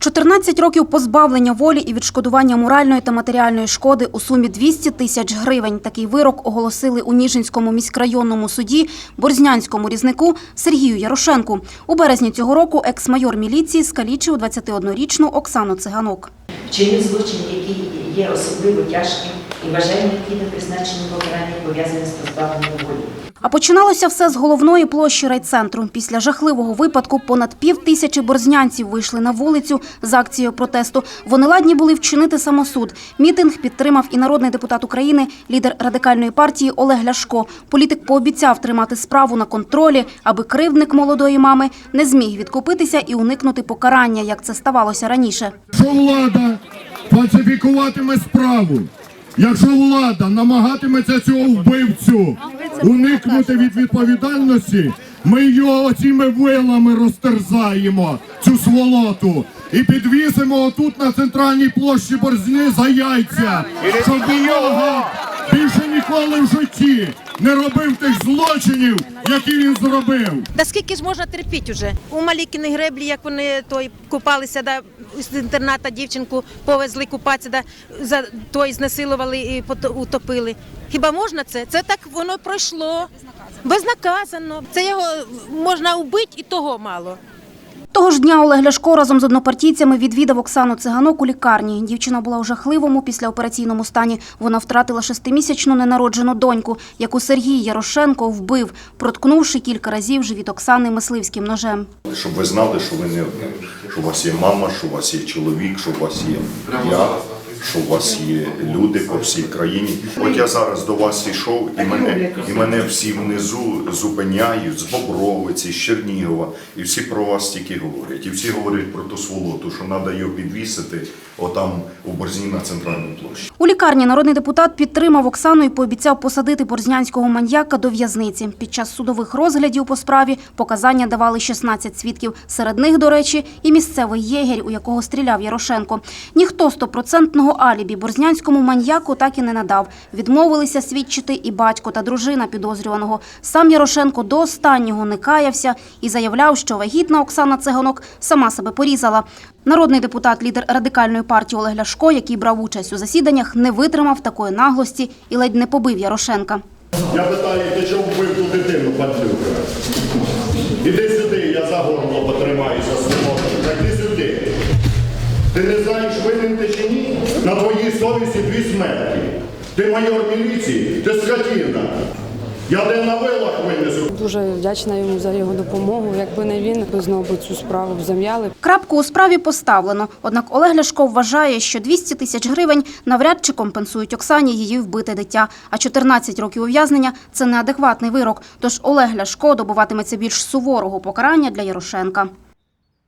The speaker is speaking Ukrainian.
14 років позбавлення волі і відшкодування моральної та матеріальної шкоди у сумі 200 тисяч гривень. Такий вирок оголосили у Ніжинському міськрайонному суді Борзнянському різнику Сергію Ярошенку. У березні цього року екс-майор міліції скалічив 21-річну Оксану Циганок. Вчинив злочин, який є особливо тяжким і вважає необхідним призначення покарання пов'язане з позбавленням волі. А починалося все з головної площі райцентру. Після жахливого випадку понад пів тисячі борзнянців вийшли на вулицю з акцією протесту. Вони ладні були вчинити самосуд. Мітинг підтримав і народний депутат України, лідер радикальної партії Олег Ляшко. Політик пообіцяв тримати справу на контролі, аби кривдник молодої мами не зміг відкупитися і уникнути покарання, як це ставалося раніше. Якщо влада фальсифікуватиме справу, якщо влада намагатиметься цього вбивцю уникнути від відповідальності, ми його оціми вилами розтерзаємо, цю сволоту, і підвісимо отут на центральній площі Борзні за яйця, щоб його більше ніколи в житті не робив тих злочинів, які він зробив. Да скільки ж можна терпіти вже? У Малікіни греблі, як вони той купалися, да, з інтерната дівчинку повезли купатися, да, за той знесилували і утопили. Хіба можна це? Це так воно пройшло. Безнаказано. Це його можна вбити і того мало. Того ж дня Олег Ляшко разом з однопартійцями відвідав Оксану Циганок у лікарні. Дівчина була у жахливому післяопераційному стані. Вона втратила шестимісячну ненароджену доньку, яку Сергій Ярошенко вбив, проткнувши кілька разів живіт Оксани мисливським ножем. Щоб ви знали, що ви не одне, що у вас є мама, що у вас є чоловік, що у вас є я, що у вас є люди по всій країні. От я зараз до вас йшов, і мене, і мене всі внизу зупиняють з Бобровиці, з Чернігова, і всі про вас тільки говорять. І всі говорять про ту сволоту, що треба його підвісити отам у Борзні на центральній площі. У лікарні народний депутат підтримав Оксану і пообіцяв посадити борзнянського маньяка до в'язниці. Під час судових розглядів по справі показання давали 16 свідків. Серед них, до речі, і місцевий єгерь, у якого стріляв Ярошенко. Ніхто стопроцентного алібі борзнянському маньяку так і не надав. Відмовилися свідчити і батько та дружина підозрюваного. Сам Ярошенко до останнього не каявся і заявляв, що вагітна Оксана Цеганок сама себе порізала. Народний депутат, лідер радикальної партії Олег Ляшко, який брав участь у засіданнях, не витримав такої наглості і ледь не побив Ярошенка. Я питаю, ти чого вбив ту дитину, падлюка? Іди сюди, я за горло потримаюся. Так іди сюди. Ти не знаєш, винен ти чи ні? На твоїй совісті дві смерті. Ти майор міліції, ти скотина. Я де на вилах винесу. Дуже вдячна йому за його допомогу. Якби не він, то знову б цю справу б зам'яли. Крапку у справі поставлено. Однак Олег Ляшко вважає, що 200 тисяч гривень навряд чи компенсують Оксані її вбите дитя. А 14 років ув'язнення – це неадекватний вирок. Тож Олег Ляшко добуватиметься більш суворого покарання для Ярошенка.